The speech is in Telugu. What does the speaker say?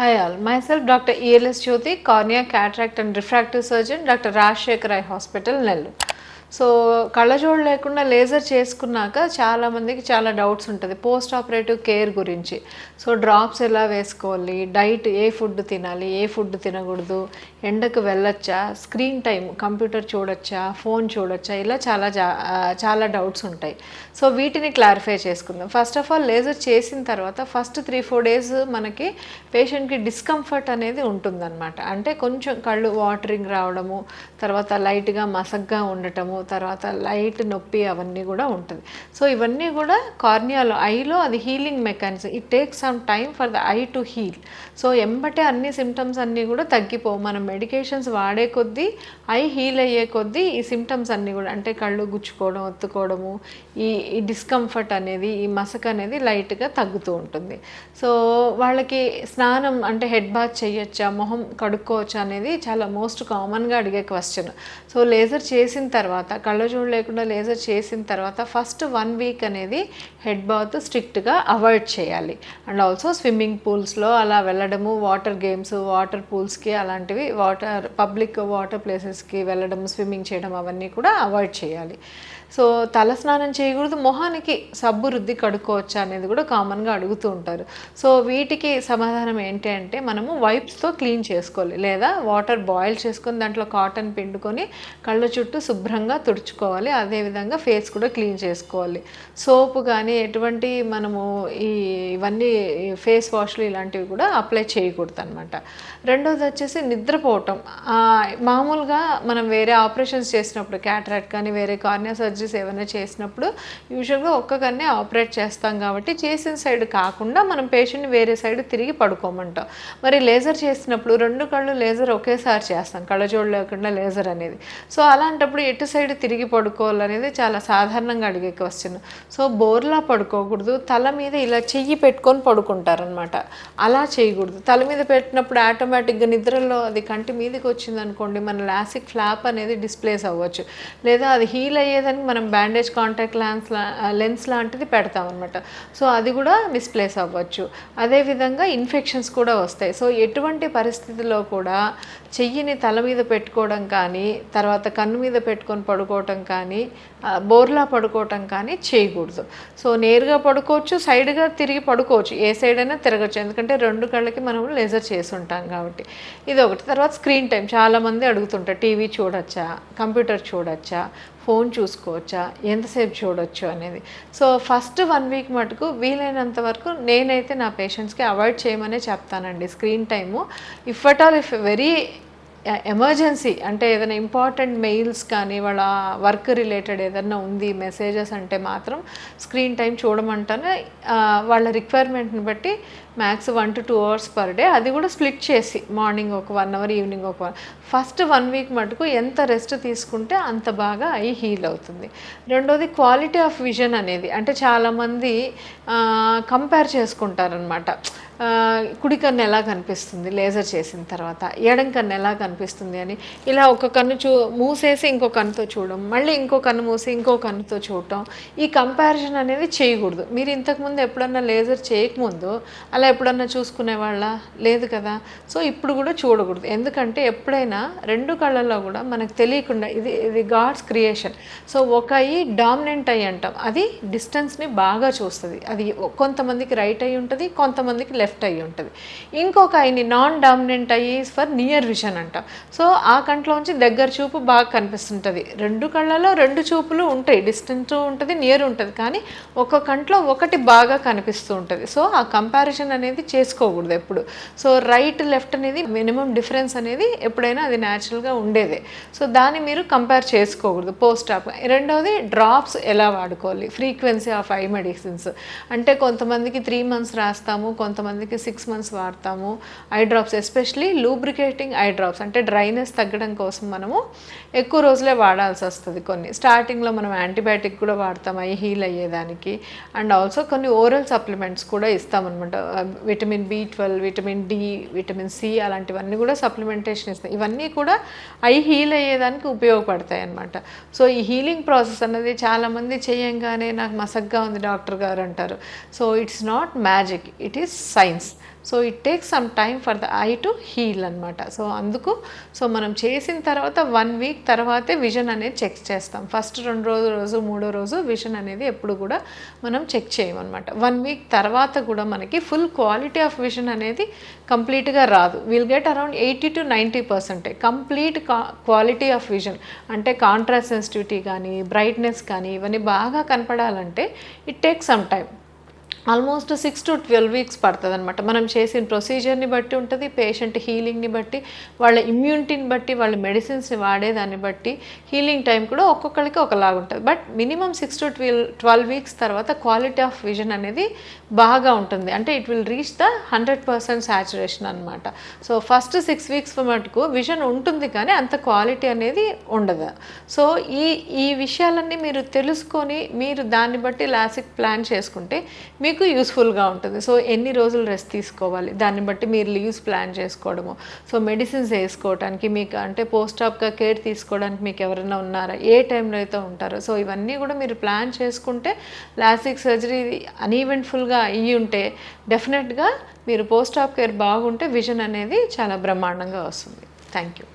Hi all, myself Dr. ELS Jyoti, cornea, cataract and refractive surgeon, Dr. Rajshekhar Eye Hospital, Nellore. So కళ్ళజోడు లేకుండా లేజర్ చేసుకున్నాక చాలామందికి చాలా డౌట్స్ ఉంటుంది. పోస్ట్ ఆపరేటివ్ కేర్ గురించి. సో డ్రాప్స్ ఎలా వేసుకోవాలి? డైట్ ఏ ఫుడ్ తినాలి? ఏ ఫుడ్ తినకూడదు? ఎండకు వెళ్ళొచ్చా? స్క్రీన్ టైం కంప్యూటర్ చూడొచ్చా? ఫోన్ చూడొచ్చా? ఇలా చాలా జా- చాలా డౌట్స్ ఉంటాయి. సో వీటిని క్లారిఫై చేసుకుందాం. ఫస్ట్ ఆఫ్ ఆల్ లేజర్ చేసిన తర్వాత ఫస్ట్ త్రీ ఫోర్ డేస్ మనకి పేషెంట్కి డిస్కంఫర్ట్ అనేది ఉంటుందన్నమాట. అంటే కొంచెం కళ్ళు వాటరింగ్ రావడము తర్వాత లైట్గా మసగ్గా ఉండటము తర్వాత లైట్ నొప్పి అవన్నీ కూడా ఉంటుంది. సో ఇవన్నీ కూడా కార్నియాలో ఐలో అది healing mechanism. It take some time for the eye to heal so ఎంబటే అన్ని సిమ్టమ్స్ అన్నీ కూడా తగ్గిపోవు. మనం మెడికేషన్స్ వాడే కొద్దీ ఐ హీల్ అయ్యే కొద్దీ ఈ సిమ్టమ్స్ అన్నీ కూడా అంటే కళ్ళు గుచ్చుకోవడం ఒత్తుకోవడము ఈ ఈ డిస్కంఫర్ట్ అనేది ఈ మసక అనేది లైట్గా తగ్గుతూ ఉంటుంది. సో వాళ్ళకి స్నానం అంటే హెడ్ బాత్ చేయొచ్చా మొహం కడుక్కోవచ్చా అనేది చాలా మోస్ట్ కామన్గా అడిగే క్వశ్చన్. సో లేజర్ చేసిన తర్వాత కళ్ళజోడు లేకుండా లేజర్ చేసిన తర్వాత ఫస్ట్ వన్ వీక్ అనేది హెడ్ బాత్ స్ట్రిక్ట్గా అవాయిడ్ చేయాలి. అండ్ ఆల్సో స్విమ్మింగ్ పూల్స్లో అలా వెళ్ళడము వాటర్ గేమ్స్ వాటర్ పూల్స్కి అలాంటివి వాటర్ పబ్లిక్ వాటర్ ప్లేసెస్కి వెళ్ళడం స్విమ్మింగ్ చేయడం అవన్నీ కూడా అవాయిడ్ చేయాలి. సో తల స్నానం చేయకూడదు మొహానికి సబ్బు రుద్ది కడుక్కోవచ్చా అనేది కూడా కామన్గా అడుగుతూ ఉంటారు. సో వీటికి సమాధానం ఏంటి అంటే మనము వైప్స్తో క్లీన్ చేసుకోవాలి లేదా వాటర్ బాయిల్ చేసుకొని దాంట్లో కాటన్ పిండుకొని కళ్ళ చుట్టూ శుభ్రంగా తుడుచుకోవాలి అదేవిధంగా ఫేస్ కూడా క్లీన్ చేసుకోవాలి. సోప్ కానీ ఎటువంటి మనము ఈ ఇవన్నీ ఫేస్ వాష్లు ఇలాంటివి కూడా అప్లై చేయకూడదు అనమాట రెండోది వచ్చేసి నిద్రపోవటం. మామూలుగా మనం వేరే ఆపరేషన్స్ చేసినప్పుడు క్యాటరాక్ట్ కానీ వేరే కార్నియా సర్జరీస్ ఏమైనా చేసినప్పుడు యూజువల్గా ఒక్క కన్నే ఆపరేట్ చేస్తాం కాబట్టి చేసిన సైడ్ కాకుండా మనం పేషెంట్ని వేరే సైడ్ తిరిగి పడుకోమంటాం. మరి లేజర్ చేసినప్పుడు రెండు కళ్ళు లేజర్ ఒకేసారి చేస్తాం కళ్ళజోడు లేకుండా లేజర్ అనేది. సో అలాంటప్పుడు ఎటు సైడ్ తిరిగి పడుకోవాలనేది చాలా సాధారణంగా అడిగే క్వశ్చన్ సో బోర్లా పడుకోకూడదు తల మీద ఇలా చెయ్యి పెట్టుకొని పడుకుంటారనమాట అలా చేయకూడదు. తల మీద పెట్టినప్పుడు ఆటోమేటిక్గా నిద్రలో అది కంటి మీదకి వచ్చింది అనుకోండి మన లాసిక్ ఫ్లాప్ అనేది డిస్ప్లేస్ అవ్వచ్చు. లేదా అది హీల్ అయ్యేదని మనం బ్యాండేజ్ కాంటాక్ట్ లెన్స్ లెన్స్ లాంటిది పెడతాం అనమాట సో అది కూడా మిస్ప్లేస్ అవ్వచ్చు. అదేవిధంగా ఇన్ఫెక్షన్స్ కూడా వస్తాయి. సో ఎటువంటి పరిస్థితిలో కూడా చెయ్యిని తల మీద పెట్టుకోవడం కానీ తర్వాత కన్ను మీద పెట్టుకొని పడుకోవటం కానీ బోర్లా పడుకోవటం కానీ చేయకూడదు. సో నేరుగా పడుకోవచ్చు సైడ్గా తిరిగి పడుకోవచ్చు. ఏ సైడ్ అయినా తిరగచ్చు. ఎందుకంటే రెండు కళ్ళకి మనం లేజర్ చేసి ఉంటాం కాబట్టి. ఇది ఒకటి తర్వాత స్క్రీన్ టైం చాలామంది అడుగుతుంటారు టీవీ చూడొచ్చా? కంప్యూటర్ చూడొచ్చా? ఫోన్ చూసుకోవచ్చా? ఎంతసేపు చూడొచ్చు అనేది. సో ఫస్ట్ వన్ వీక్ మటుకు వీలైనంత వరకు నేనైతే నా పేషెంట్స్కి అవాయిడ్ చేయమనే చెప్తానండి screen time. If at all if very emergency అంటే ఏదైనా ఇంపార్టెంట్ మెయిల్స్ కానీ వాళ్ళ వర్క్ రిలేటెడ్ ఏదైనా ఉంది మెసేజెస్ అంటే మాత్రం స్క్రీన్ టైం చూడమంటానే. వాళ్ళ రిక్వైర్మెంట్ని బట్టి max one to two hours per day అది కూడా స్ప్లిట్ చేసి మార్నింగ్ ఒక వన్ అవర్ ఈవినింగ్ ఒక వన్ ఫస్ట్ వన్ వీక్ మటుకు ఎంత రెస్ట్ తీసుకుంటే అంత బాగా ఐ హీల్ అవుతుంది. రెండోది క్వాలిటీ ఆఫ్ విజన్ అనేది అంటే చాలామంది కంపేర్ చేసుకుంటారనమాట కుడి కన్ను ఎలా కనిపిస్తుంది? లేజర్ చేసిన తర్వాత ఎడం కన్ను ఎలా కనిపిస్తుంది అని ఇలా ఒక కన్ను చూ మూసేసి ఇంకో కన్నుతో చూడడం మళ్ళీ ఇంకో కన్ను మూసి ఇంకో కన్నుతో చూడటం ఈ కంపారిజన్ అనేది చేయకూడదు. మీరు ఇంతకుముందు ఎప్పుడన్నా లేజర్ చేయకముందు అలా ఎప్పుడన్నా చూసుకునే వాళ్ళ లేదు కదా? సో ఇప్పుడు కూడా చూడకూడదు. ఎందుకంటే ఎప్పుడైనా రెండు కళ్ళల్లో కూడా మనకు తెలియకుండా ఇది ఇది గాడ్స్ క్రియేషన్ సో ఒక అయ్యి డామినెంట్ అయ్యి అంటాం. అది డిస్టెన్స్ని బాగా చూస్తుంది. అది కొంతమందికి రైట్ అయి ఉంటుంది కొంతమందికి లెఫ్ట్ అయ్యి ఉంటుంది. ఇంకొక ఐని నాన్ డామినెంట్ అయ్యి ఫర్ నియర్ విజన్ అంట. సో ఆ కంట్లోంచి దగ్గర చూపు బాగా కనిపిస్తుంటుంది. రెండు కళ్ళలో రెండు చూపులు ఉంటాయి. డిస్టెన్స్ ఉంటుంది నియర్ ఉంటుంది. కానీ ఒక కంట్లో ఒకటి బాగా కనిపిస్తూ ఉంటుంది. సో ఆ కంపారిజన్ అనేది చేసుకోకూడదు ఎప్పుడు. సో రైట్ లెఫ్ట్ అనేది మినిమం డిఫరెన్స్ అనేది ఎప్పుడైనా అది న్యాచురల్గా ఉండేదే. సో దాన్ని మీరు కంపేర్ చేసుకోకూడదు. పోస్ట్ ఆప్ రెండవది డ్రాప్స్ ఎలా వాడుకోవాలి? ఫ్రీక్వెన్సీ ఆఫ్ ఐ మెడిసిన్స్ అంటే కొంతమందికి త్రీ మంత్స్ రాస్తాము కొంతమంది కొంతమందికి సిక్స్ మంత్స్ వాడతాము. Eye drops especially lubricating eye drops అంటే డ్రైనెస్ తగ్గడం కోసం మనము ఎక్కువ రోజులే వాడాల్సి వస్తుంది కొన్ని. స్టార్టింగ్లో మనం యాంటీబయాటిక్ కూడా వాడతాం అవి హీల్ అయ్యేదానికి. అండ్ ఆల్సో కొన్ని ఓరల్ సప్లిమెంట్స్ కూడా ఇస్తామన్నమాట. Vitamin B twelve vitamin D vitamin C అలాంటివన్నీ కూడా సప్లిమెంటేషన్ ఇస్తాయి ఇవన్నీ కూడా అవి హీల్ అయ్యేదానికి ఉపయోగపడతాయి అన్నమాట సో ఈ హీలింగ్ ప్రాసెస్ అన్నది చాలామంది చేయంగానే నాకు మసగ్గా ఉంది డాక్టర్ గారు అంటారు. So it's not magic it is science so it takes some time for the eye to heal అనమాట సో అందుకు సో మనం చేసిన తర్వాత వన్ వీక్ తర్వాతే విజన్ అనేది చెక్ చేస్తాం. ఫస్ట్ రెండు రోజు రోజు మూడో రోజు విజన్ అనేది ఎప్పుడు కూడా మనం చెక్ చేయమన్నమాట. వన్ వీక్ తర్వాత కూడా మనకి ఫుల్ క్వాలిటీ ఆఫ్ విజన్ అనేది కంప్లీట్గా రాదు. Will get around eighty to ninety పర్సెంటే కంప్లీట్ క్వాలిటీ ఆఫ్ విజన్ అంటే కాంట్రాస్ట్ సెన్సిటివిటీ కానీ బ్రైట్నెస్ కానీ ఇవన్నీ బాగా కనపడాలంటే it take some time almost six to twelve weeks పడుతుంది అనమాట మనం చేసిన ప్రొసీజర్ని బట్టి ఉంటుంది పేషెంట్ హీలింగ్ని బట్టి వాళ్ళ ఇమ్యూనిటీని బట్టి వాళ్ళ మెడిసిన్స్ని వాడేదాన్ని బట్టి హీలింగ్ టైం కూడా ఒక్కొక్కరికి ఒకలాగా ఉంటుంది. But minimum six to twelve twelve weeks తర్వాత క్వాలిటీ ఆఫ్ విజన్ అనేది బాగా ఉంటుంది. అంటే it will reach the hundred percent saturation అనమాట సో ఫస్ట్ సిక్స్ వీక్స్ మటుకు విజన్ ఉంటుంది కానీ అంత క్వాలిటీ అనేది ఉండదు. సో ఈ ఈ విషయాలన్నీ మీరు తెలుసుకొని మీరు దాన్ని బట్టి లాసిక్ ప్లాన్ చేసుకుంటే మీకు యూస్ఫుల్గా ఉంటుంది. సో ఎన్ని రోజులు రెస్ట్ తీసుకోవాలి? దాన్ని బట్టి మీరు లీవ్స్ ప్లాన్ చేసుకోవడము. సో మెడిసిన్స్ వేసుకోవడానికి మీకు అంటే పోస్ట్ ఆప్గా కేర్ తీసుకోవడానికి మీకు ఎవరైనా ఉన్నారా? ఏ టైంలో అయితే ఉంటారో? సో ఇవన్నీ కూడా మీరు ప్లాన్ చేసుకుంటే లాసిక్ సర్జరీ అన్ఈవెంట్ఫుల్గా అయ్యి ఉంటే డెఫినెట్గా మీరు పోస్ట్ ఆప్ కేర్ బాగుంటే విజన్ అనేది చాలా బ్రహ్మాండంగా వస్తుంది. Thank you